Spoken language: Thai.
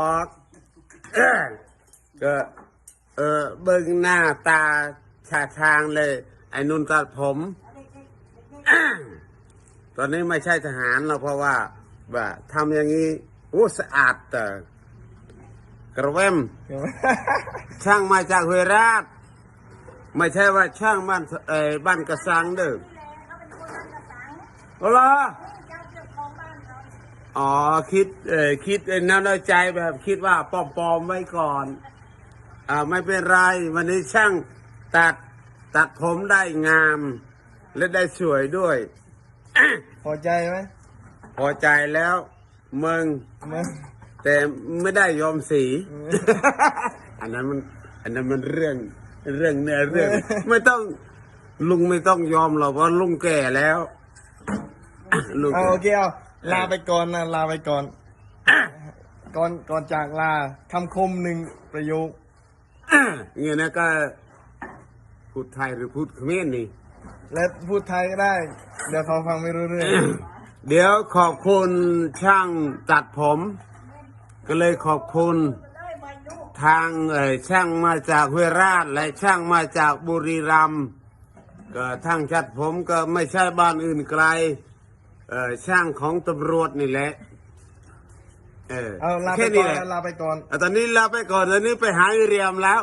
ออกก็เออเบิ่งหน้าตาชาทางเลย ไอ้นุ่นตัดผม ตอนนี้ไม่ใช่ทหารแล้วเพราะว่าว่าทำอย่างนี้โอ้สะอาดแต่กระเวมช่างมาจากห้วยราช ไม่ใช่ว่าช่างบ้านเออบ้านกระสังเด้อเอาล่ะ อ๋อคิดเออคิดเออนั่นเอาใจแบบคิดว่าปลอมๆไว้ก่อน อ่าไม่เป็นไร วันนี้ช่างตัดตัดผมได้งาม และได้สวยด้วย พอใจไหมพอใจแล้วมึงมึงแต่ไม่ได้ยอมสี อันนั้นมัน อันนั้นมันเรื่อง เรื่องเนื้อเรื่อง ไม่ต้องลุงไม่ต้องยอมหรอกเพราะลุงแก่แล้วลุงเอาโอเคเอา ลาไปก่อนนะลาไปก่อนก่อนก่อนจากลาคำคมหนึ่งประโยคเงี้ยนะก็พูดไทยหรือพูดเขมรนี่ และพูดไทยก็ได้ เดี๋ยวเขาฟังไม่รู้เรื่อง เดี๋ยวขอบคุณช่างตัดผม ก็เลยขอบคุณทางเอ่อช่างมาจากห้วยราช และช่างมาจากบุรีรัมย์ก็ทางชัดผมก็ไม่ใช่บ้านอื่นไกล เอ่อช่างของตำรวจนี่แหละ เออเอาลาไปแค่ก่นี้อนแหละลาไปก่อนอะตอนนี้ลาไปก่อนตอนนี้ไปหาอีเรียมแล้ว